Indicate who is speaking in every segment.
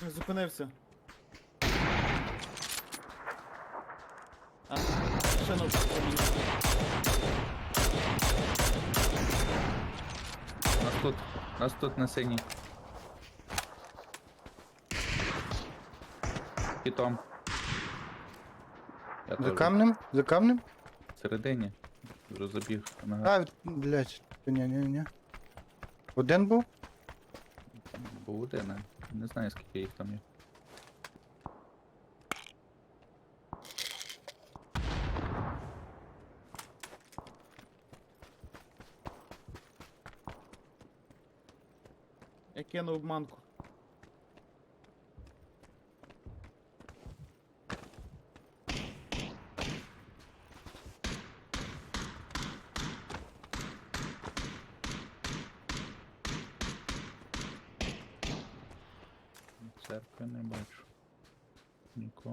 Speaker 1: Зупинився. А, ще ну.
Speaker 2: Нас тут, нас тут на синій. Кітом. Я
Speaker 3: За
Speaker 2: теж
Speaker 3: камнем? За камнем?
Speaker 2: всередині. Розобіг. Ага.
Speaker 3: А, блядь. Ні, ні, ні. Один був?
Speaker 2: Був один, а не знаю скільки їх там є.
Speaker 1: Я кинув манку.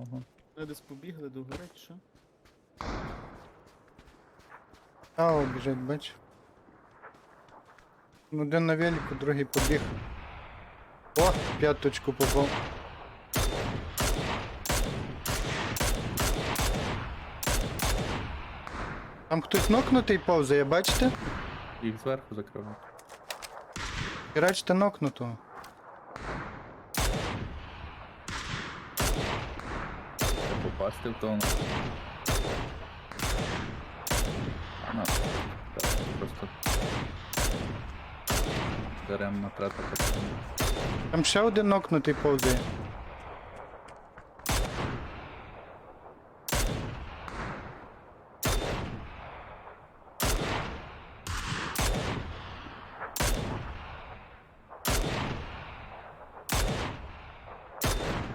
Speaker 2: Нікого.
Speaker 1: Вони десь побігли до гори, чи що?
Speaker 3: А, о, біжить, бач. Ну, Один на велику, другий побіг. О, п'яточку попав. Там хтось нокнутий повзає, бачите?
Speaker 2: Їх зверху закривати.
Speaker 3: Херачте нокнутого.
Speaker 2: Попасти в тон. А на так, просто даремно трата.
Speaker 3: Там ще один нокнутий повзає.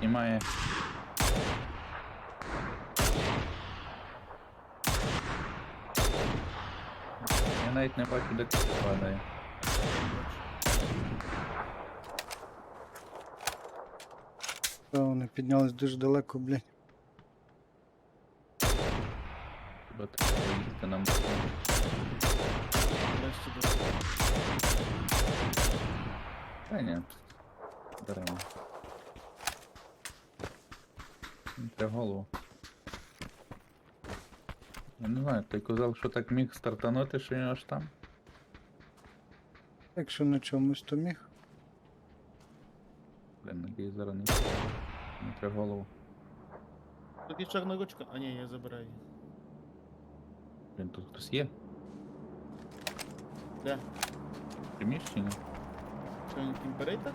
Speaker 2: Знімає. навіть не бачу, де це падає.
Speaker 3: Та вони піднялись дуже далеко, блядь.
Speaker 2: Хіба треба їхати нам.
Speaker 1: Десь сюди.
Speaker 2: Та ні, даремно. Їм Треба голову. Я не знаю, ти казав, що так міг стартанути, що він аж там.
Speaker 3: Якщо на чомусь, то міг.
Speaker 2: Блін, надію зараз не. Не треба голову.
Speaker 1: Тут є чорна ручка. А ні, я забираю її.
Speaker 2: Блін, тут хтось є.
Speaker 1: Де?
Speaker 2: В Приміщенні.
Speaker 1: Що він імператор?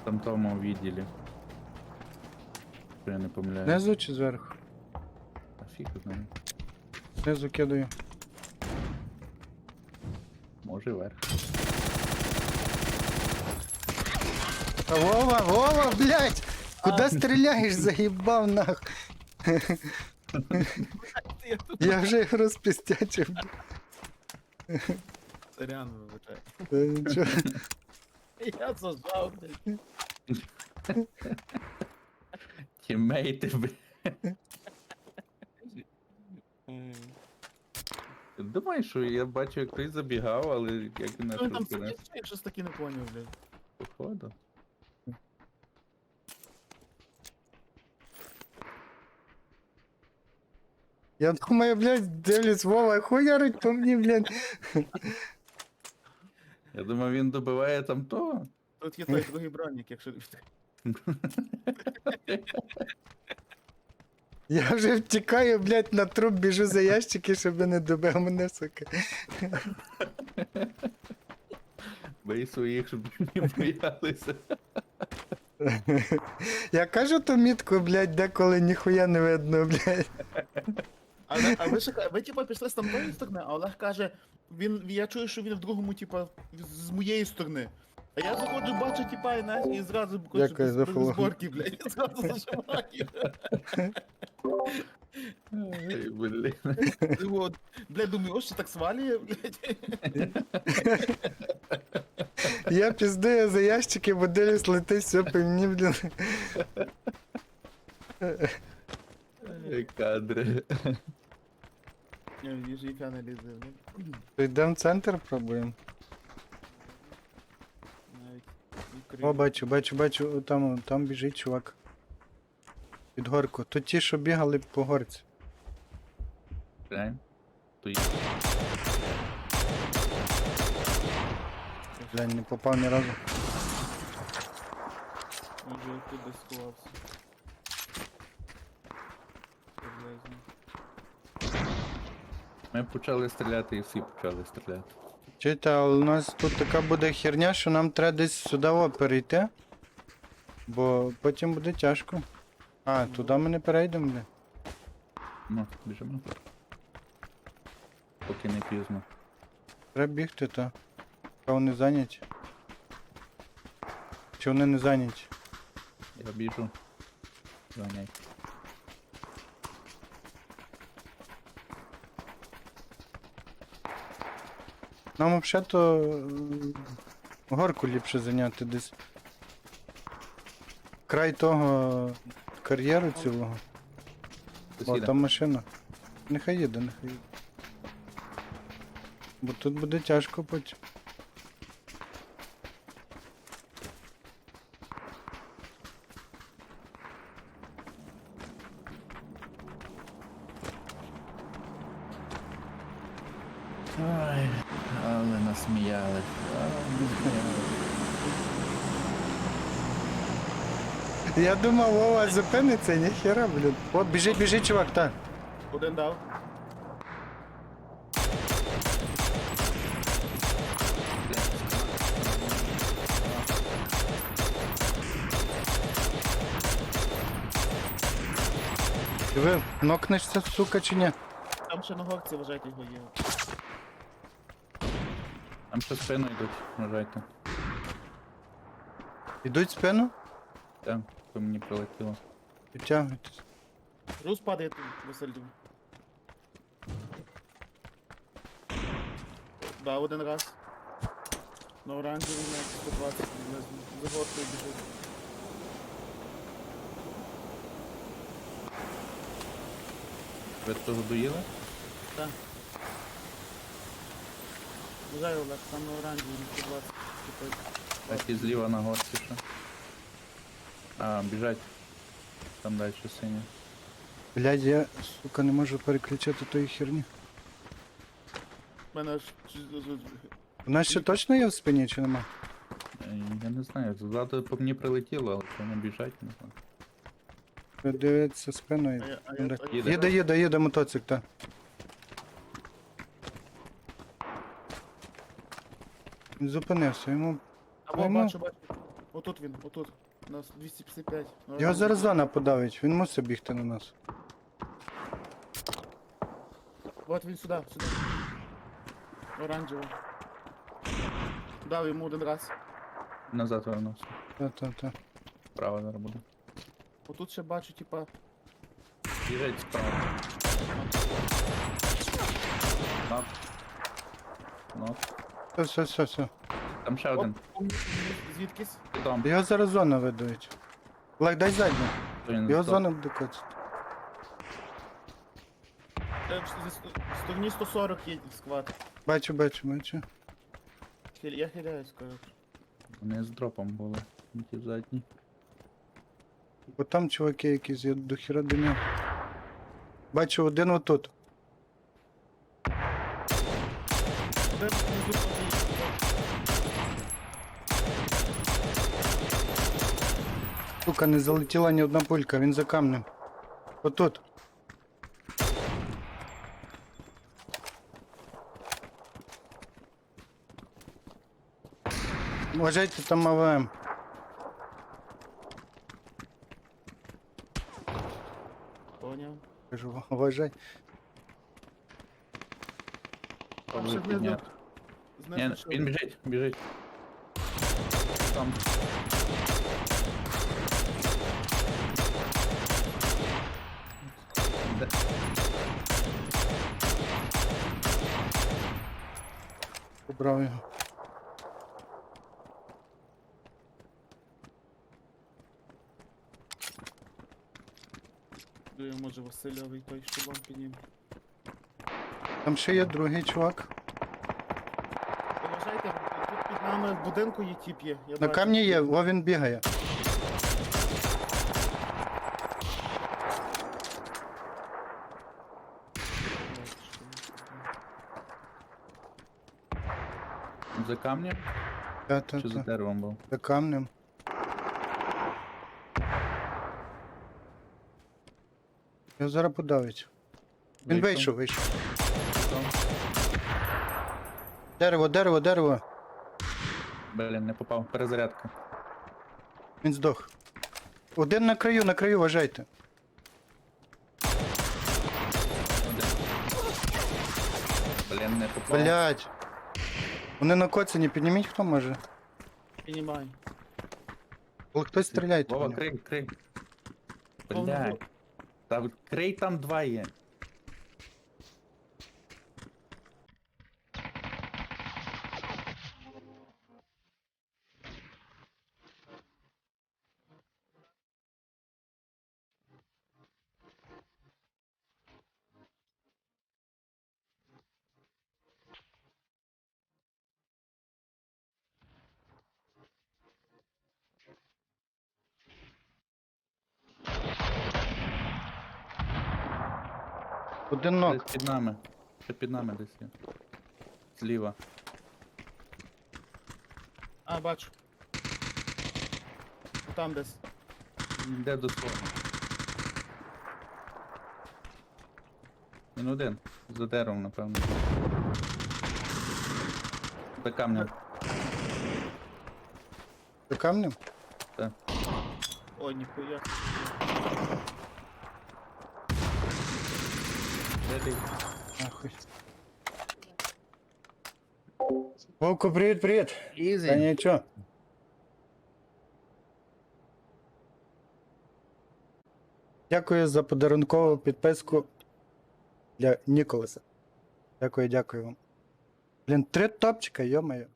Speaker 2: В там тому відділі. Якщо я не помиляюсь.
Speaker 3: Знизу чи зверху?
Speaker 2: Фіг знає.
Speaker 3: Знизу кидаю.
Speaker 2: Може вверх.
Speaker 3: Та Вова, Вова, блядь! Куди стріляєш, заїбав нах.
Speaker 1: Я
Speaker 3: вже їх розпістячив.
Speaker 1: сорян вибачаю.
Speaker 3: Та нічого.
Speaker 1: Я зажав, блядь.
Speaker 2: Тіммейти, блін. Думаю, що я бачу, як хтось забігав, але як він наш
Speaker 1: Що він там сидить, я щось таки не поняв, блядь.
Speaker 2: Походу.
Speaker 3: Я думаю, блядь, дивлюсь, Вова хуярить по мені, блядь.
Speaker 2: Я думаю, він добиває там того.
Speaker 1: Тут є той другий бронік, якщо
Speaker 3: Я вже втікаю, блядь, на труп біжу за ящики, щоб не добив мене, сука.
Speaker 2: Бий своїх, щоб не боялися.
Speaker 3: Я кажу ту мітку, блядь, деколи ніхуя не видно, блядь.
Speaker 1: Але, а ви, ще- ви типа пішли з тамтої сторони, а Олег каже, він, я чую, що він в другому, типа, з моєї сторони. А я заходжу, бачу, типа, і, знаєш, і зразу коротше,
Speaker 3: Дякую
Speaker 1: без,
Speaker 3: за
Speaker 1: без
Speaker 3: фоллоу.
Speaker 1: зборки, блядь, і зразу зажимаю.
Speaker 2: Ай, блін.
Speaker 1: От, блядь, думаю, ось ще так свалює, блядь.
Speaker 3: Я піздую за ящики, бо дивлюсь, летить все по мені, блін.
Speaker 2: Ай, Кадри.
Speaker 1: Я вижу, яка не лізе, блядь.
Speaker 3: То йдемо в центр, пробуємо. О, бачу, бачу, бачу, там, там біжить чувак. Під горку. То ті, що бігали по горці.
Speaker 2: Глянь. То є.
Speaker 3: Не попав ні разу.
Speaker 1: Вже тут десь сховався. Приблизно.
Speaker 2: Ми почали стріляти і всі почали стріляти.
Speaker 3: Чуєте, у нас тут така буде херня, що нам треба десь сюди перейти. Бо потім буде тяжко. А, туди ми не перейдемо, бля.
Speaker 2: Ну, біжимо. Поки не пізно.
Speaker 3: Треба бігти, та. А вони зайняті. Чи вони не зайняті?
Speaker 2: Я біжу. Ганяй.
Speaker 3: Нам взагалі-то горку ліпше зайняти десь. Край того кар'єру цілого. О, там машина. Нехай їде, нехай їде. Бо тут буде тяжко потім.
Speaker 2: Насміяли.
Speaker 3: Я думав, Вова зупиниться, ніхера, блін. О, біжить, біжить, чувак, так.
Speaker 1: Один дав.
Speaker 3: Диви, нокнешся, сука, чи ні?
Speaker 1: Там ще на горці, вважайте, його є.
Speaker 2: Там ще спину йдуть, вважайте.
Speaker 3: Ідуть спину?
Speaker 2: Там, по мені прилетіло.
Speaker 3: Підтягуйтесь.
Speaker 1: Рус падає тут, Васильів. Да, один раз. На оранжевий на 120 приблизно. За горкою біжить.
Speaker 2: Ви того доїли?
Speaker 1: Так. Бажаю, Олег, там на 120. Типу,
Speaker 2: Так і зліва на горці ще. А, біжать. Там далі сині.
Speaker 3: Блядь, я, сука, не можу переключати тої херні.
Speaker 1: мене аж...
Speaker 3: У нас ще точно є в спині чи нема?
Speaker 2: Е, Я не знаю, ззаду по мені прилетіло, але що вони біжать, не знаю.
Speaker 3: Дивиться спиною.
Speaker 1: А я- а я- а я-
Speaker 2: Їде.
Speaker 3: Їде, їде, їде мотоцикл, так. Він зупинився, йому.
Speaker 1: Або
Speaker 3: Йому-
Speaker 1: бачу, бачу. Отут він, отут. У нас 255.
Speaker 3: Його зараз зона подавить, він мусить бігти на нас.
Speaker 1: От він сюди, сюди. Оранжево. Дав йому один раз.
Speaker 2: Назад вернувся.
Speaker 3: Та-та-та.
Speaker 2: Справа зараз буде.
Speaker 1: Отут ще бачу, типа.
Speaker 2: Біжить справа.
Speaker 3: Все, все, все, все.
Speaker 2: Там ще один.
Speaker 1: звідкись.
Speaker 3: Його зараз зона видають. Лайк, дай задню. Його зона буде коцати.
Speaker 1: Е, в- зі в стороні 140 є схват.
Speaker 3: Бачу, бачу, бачу.
Speaker 1: Хиль- Я хиляюсь, коротше.
Speaker 2: Вони з дропом були. Ті задні.
Speaker 3: Бо там чуваки якісь, я до хіра до нього. Бачу один отут.
Speaker 1: Один внизу
Speaker 3: Сука, не залетіла ні одна пулька, він за камнем. Отут. Вважайте там АВМ.
Speaker 1: Поняв.
Speaker 3: Кажу, вважай.
Speaker 1: Там
Speaker 2: Пробуй
Speaker 1: ще знизу.
Speaker 2: підняти. Ні,
Speaker 1: Знизу ще
Speaker 2: він
Speaker 1: один.
Speaker 2: біжить, біжить. Там.
Speaker 3: Побрав його.
Speaker 1: Думаю, може Васильовий той, що вам підніме.
Speaker 3: Там ще є другий чувак.
Speaker 1: Поважайте, тут під нами в будинку є тіп є. Я
Speaker 3: На
Speaker 1: бачу.
Speaker 3: камні є, о він бігає.
Speaker 2: За камнем
Speaker 3: Та, та,
Speaker 2: чи за
Speaker 3: та.
Speaker 2: деревом був?
Speaker 3: За камнем. Я зараз подавить. Він вийшов, вийшов. Дерево, дерево, дерево.
Speaker 2: Блін, не попав. Перезарядка.
Speaker 3: Він здох. Один на краю, на краю, вважайте.
Speaker 2: Блін, не попав.
Speaker 3: Блять. Вони на коцині, підніміть хто може.
Speaker 1: Піднімай.
Speaker 3: Але хтось стріляє.
Speaker 2: Вова, крий, крий.
Speaker 1: Повно
Speaker 2: Блядь. Та крий там два є.
Speaker 3: Один ног.
Speaker 2: Десь під нами. Ще під нами десь є. Зліва.
Speaker 1: А, бачу. Там десь.
Speaker 2: Йде до свого. Він один. За деревом, напевно. За камнем.
Speaker 3: За камнем?
Speaker 1: Ой, ніхуя.
Speaker 2: Де ти?
Speaker 3: Нахуй. Вовку, привіт, привіт. Та нічого. Дякую за подарункову підписку для Ніколаса. Дякую, дякую вам. Блін, три топчика, йомаю.